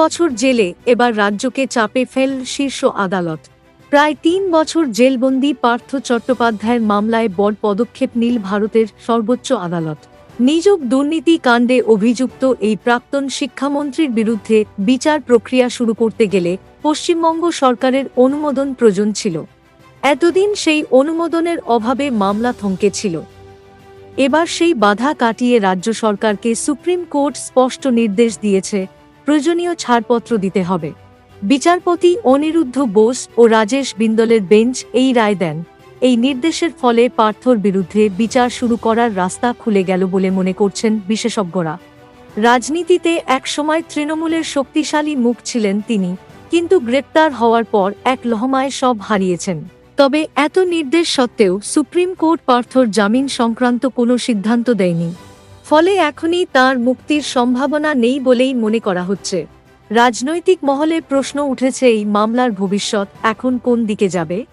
বছর জেলে, এবার রাজ্যকে চাপে ফেল শীর্ষ আদালত। প্রায় তিন বছর জেলবন্দি পার্থ চট্টোপাধ্যায়ের মামলায় বড় পদক্ষেপ নীল ভারতের সর্বোচ্চ আদালত। নিযোগ দুর্নীতি কাণ্ডে অভিযুক্ত এই প্রাক্তন শিক্ষামন্ত্রীর বিরুদ্ধে বিচার প্রক্রিয়া শুরু করতে গেলে পশ্চিমবঙ্গ সরকারের অনুমোদন প্রয়োজন ছিল। এতদিন সেই অনুমোদনের অভাবে মামলা থমকে ছিল। এবার সেই বাধা কাটিয়ে রাজ্য সরকারকে সুপ্রিম কোর্ট স্পষ্ট নির্দেশ দিয়েছে প্রয়োজনীয় ছাড়পত্র দিতে হবে। বিচারপতি অনিরুদ্ধ বোস ও রাজেশ বিন্দলের বেঞ্চ এই রায় দেন। এই নির্দেশের ফলে পার্থর বিরুদ্ধে বিচার শুরু করার রাস্তা খুলে গেল বলে মনে করছেন বিশেষজ্ঞরা। রাজনীতিতে একসময় তৃণমূলের শক্তিশালী মুখ ছিলেন তিনি, কিন্তু গ্রেপ্তার হওয়ার পর এক লহমায় সব হারিয়েছেন। তবে এত নির্দেশ সত্ত্বেও সুপ্রিম কোর্ট পার্থর জামিন সংক্রান্ত কোনো সিদ্ধান্ত দেয়নি। ফলে এখনই তার মুক্তির সম্ভাবনা নেই বলেই মনে করা হচ্ছে। রাজনৈতিক মহলে প্রশ্ন উঠেছে এই মামলার ভবিষ্যৎ এখন কোন দিকে যাবে?